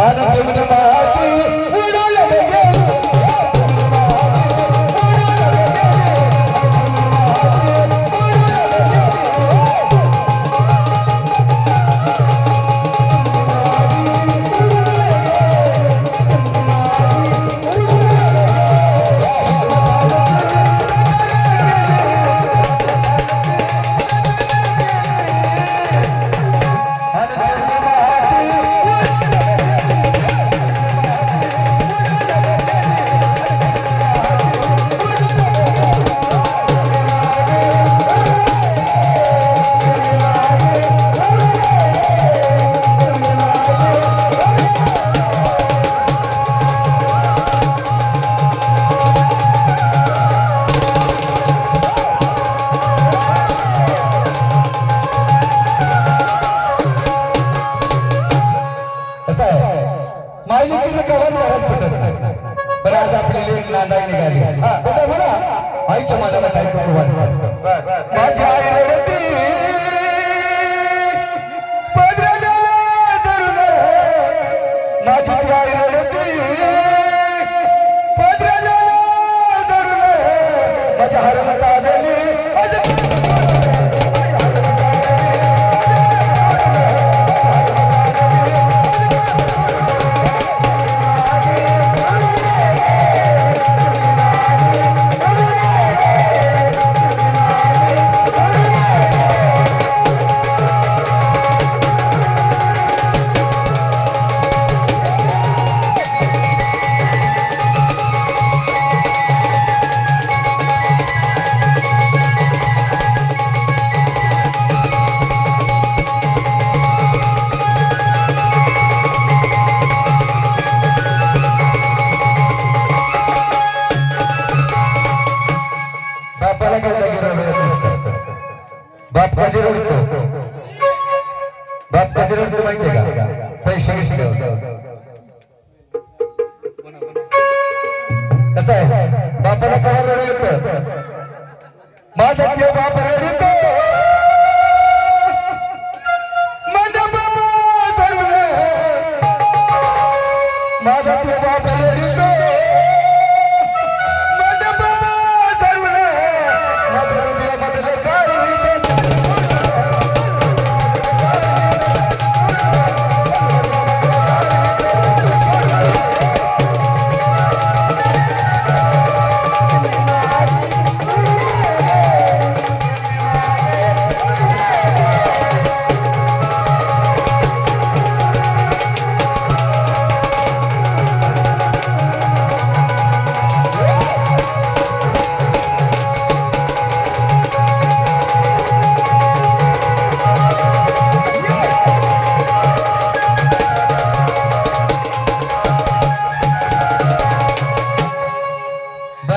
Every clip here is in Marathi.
आणि जमीन आज आपली लेख नांदाय निघाली. हा, बघा बघा आईच्या मनाला काय करू वाटत? माझी आई रडती माझी ती आई रडती माझ्या हरमता बाप कधी रडतो? बाप कधी रडतो माहितीये का? पैसे घेतले कसं आहे? बापाला कवा रडू येतं?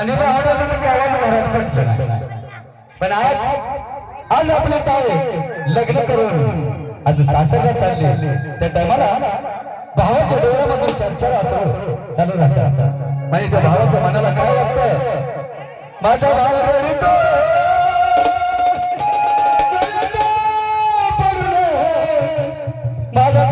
धनीबा आवडायचा तर आवाज घरात पडला नाही. पण आज आज आपले ताई लग्न करून आज सासरला चालले. त्या टायमाला भावाच्या डोळ्यामधून चर्चा असं चालू राहतात म्हणजे त्या भावाच्या मनाला काय वाटत? माझा भाव रडतो. माझा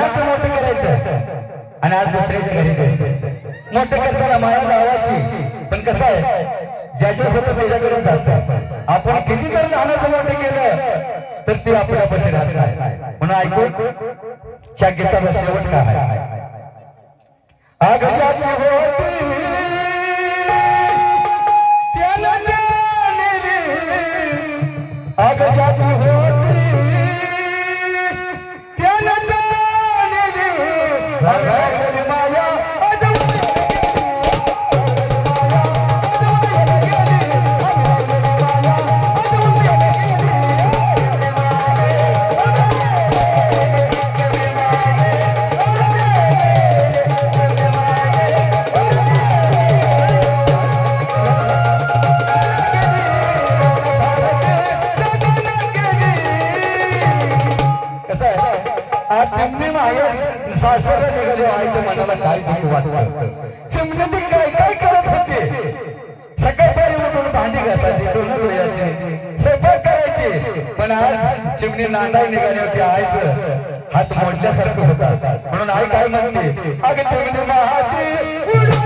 लहानाचं मोठं करायचं. आणि आज दुसऱ्याच्या घरी द्यायचं मोठं करताना माया लावायची पण कसं आहे ज्याच्या होतं त्याच्याकडे जात. आपण किती तर लहानाचं मोठं केलं तर ते आपल्या आपल्यापाशी राहत नाही. म्हणून ऐकून त्या गीताचा शेवट काय आहे? आग आज चिमणी मागे सासऱ्याला निघाले आईच्या मनाला काय दुःख वाटतं? चिमणी ती काय काय करत होते? सकाळपारी उठून भांडी घासायची दोन धुयाची स्वयंपाक करायचे. पण आज चिमणी नांदाय निघाली होती आईचं हात मोडल्यासारखं होता. म्हणून आई काय म्हणते? अगं चिमणी माझी